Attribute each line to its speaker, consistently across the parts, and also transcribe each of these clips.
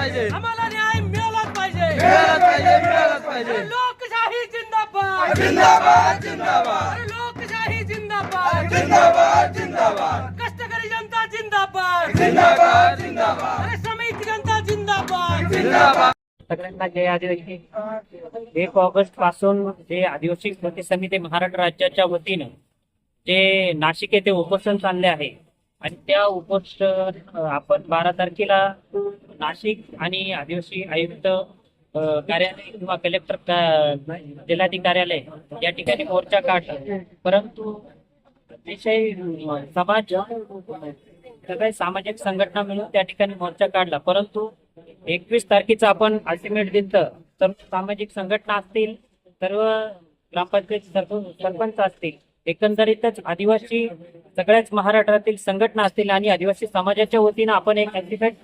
Speaker 1: पाहिजे.
Speaker 2: आम्हाला न्याय मिळालाच पाहिजे.
Speaker 1: मिळालाच पाहिजे मिळालाच पाहिजे.
Speaker 2: लोकशाही जिंदाबाद.
Speaker 1: जिंदाबाद जिंदाबाद.
Speaker 2: अरे लोकशाही जिंदाबाद.
Speaker 1: जिंदाबाद जिंदाबाद.
Speaker 2: कष्टकरी जनता जिंदाबाद.
Speaker 1: जिंदाबाद जिंदाबाद.
Speaker 2: अरे श्रमिक जनता जिंदाबाद.
Speaker 1: जिंदाबाद.
Speaker 3: सगळ्यांना जय आदिवासी. एक ऑगस्टपासून जे आदिवासी कृती समिती महाराष्ट्र राज्याच्या वतीनं जे नाशिक येथे उपोषण चालले आहे. आणि त्या उपोषण आपण बारा तारखेला नाशिक आणि आदिवासी आयुक्त कार्यालय किंवा कलेक्टर का- कार्यालय या ठिकाणी मोर्चा काढला परंतु अतिशय समाज सगळे सामाजिक संघटना मिळून त्या ठिकाणी मोर्चा काढला. परंतु एकवीस तारखेचं आपण अल्टिमेट दिलं तर सामाजिक संघटना असतील सर्व ग्रामपंचायत सरपंच असतील एकंदरीतच आदिवासी सगळ्याच महाराष्ट्रातील संघटना असतील आणि आदिवासी समाजाच्या वतीनं आपण एक अल्टिमेट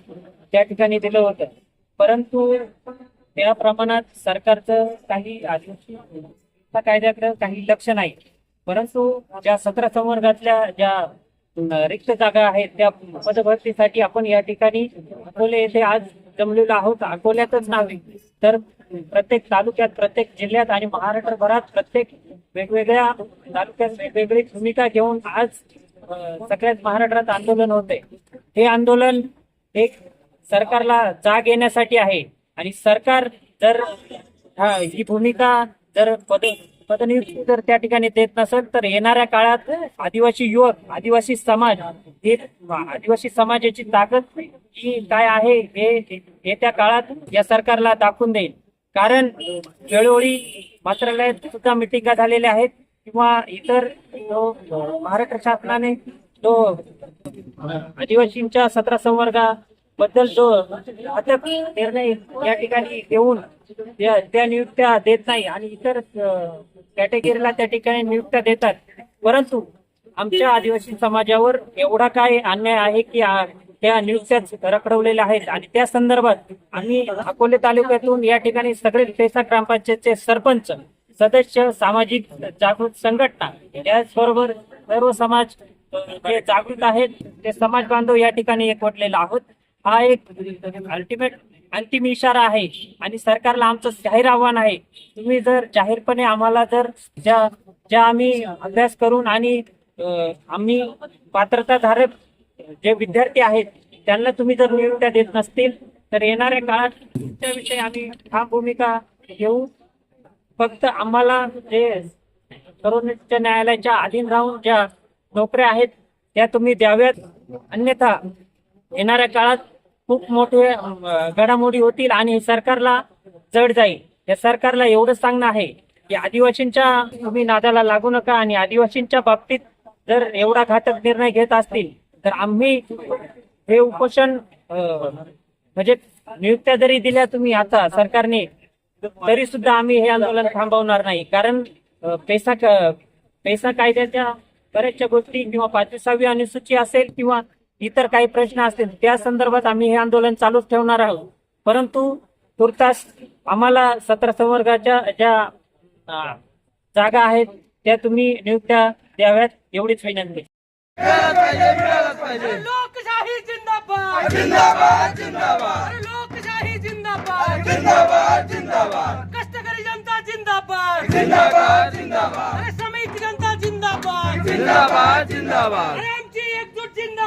Speaker 3: त्या ठिकाणी दिलं होतं. परंतु त्या प्रमाणात सरकारचं काही आदिवासी त्या कायद्याकडे काही लक्ष नाही. परंतु ज्या सतरा संवर्गातल्या ज्या रिक्त जागा आहेत त्या पदभरतीसाठी आपण या ठिकाणी अकोले येथे आज जमलेलो आहोत. अकोल्यातच नव्हे तर प्रत्येक तालुक्यात प्रत्येक जिल्ह्यात आणि महाराष्ट्रभरात प्रत्येक वेगवेगळ्या तालुक्यात वेगवेगळी भूमिका घेऊन आज सगळ्यात सगळ्याच महाराष्ट्रात आंदोलन होते. हे आंदोलन एक सरकारला जाग येण्यासाठी आहे. आणि सरकार जर हा ही भूमिका जर पद पदनियुक्ती जर त्या ठिकाणी देत नसेल तर येणाऱ्या काळात आदिवासी युवक आदिवासी समाज हे आदिवासी समाजाची ताकद ही काय आहे हे येत्या काळात या सरकारला दाखवून देईल. कारण वेळोवेळी मंत्रालयात सुद्धा मिटिंगा झालेल्या आहेत किंवा इतर जो महाराष्ट्र शासनाने जो आदिवासींच्या सतरा संवर्गा बद्दल जो अटक निर्णय या ठिकाणी देऊन त्या त्या नियुक्त्या देत नाही आणि इतर कॅटेगरीला त्या ठिकाणी नियुक्त्या देतात. परंतु आमच्या आदिवासी समाजावर एवढा काय अन्याय आहे की त्या नियुक्त्याच रखडवलेल्या आहेत. आणि त्या संदर्भात आम्ही अकोले तालुक्यातून या ठिकाणी सगळे तेसा ग्रामपंचायतचे सरपंच सदस्य सामाजिक जागृत संघटना त्याचबरोबर सर्व समाज जे जागृत आहेत ते समाज बांधव या ठिकाणी एकवटलेला आहोत. हा एक अल्टिमेट अंतिम इशारा आहे. आणि सरकारला आमचं जाहीर आव्हान आहे. तुम्ही जर जाहीरपणे आम्हाला जर ज्या ज्या आम्ही अभ्यास करून आणि आम्ही पात्रताधारक जे विद्यार्थी आहेत त्यांना तुम्ही जर नियुक्त्या देत नसतील तर येणाऱ्या काळात त्याविषयी आम्ही ठाम भूमिका घेऊ. फक्त आम्हाला जे सर्वोच्च न्यायालयाच्या अधीन राहून ज्या नोकऱ्या आहेत त्या तुम्ही द्याव्यात. अन्यथा येणाऱ्या काळात खूप मोठे घडामोडी होतील आणि सरकारला जड जाईल. या सरकारला एवढं सांगणं आहे की आदिवासींच्या तुम्ही नादाला लागू नका आणि आदिवासींच्या बाबतीत जर एवढा घातक निर्णय घेत असतील तर आम्ही हे उपोषण म्हणजे नियुक्त्या जरी दिल्या तुम्ही आता सरकारने तरी सुद्धा आम्ही हे आंदोलन थांबवणार नाही. कारण पैसा पैसा कायद्याच्या बऱ्याचशा गोष्टी किंवा पाचवी सहावी अनुसूची असेल किंवा इतर काही प्रश्न असतील त्या संदर्भात आम्ही हे आंदोलन चालूच ठेवणार आहोत. परंतु तुर्तास आम्हाला सतरा संवर्गाच्या ज्या जागा आहेत त्या तुम्ही नियुक्त्या द्याव्यात एवढीच विनंती.
Speaker 2: लोकशाही जिंदाबाद.
Speaker 1: जिंदाबाद जिंदाबाद.
Speaker 2: अरे लोकशाही जिंदाबाद.
Speaker 1: जिंदाबाद जिंदाबाद.
Speaker 2: कष्टकरी जनता जिंदाबाद.
Speaker 1: जिंदाबाद जिंदाबाद.
Speaker 2: श्रमिक जनता जिंदाबाद.
Speaker 1: जिंदाबाद जिंदाबाद.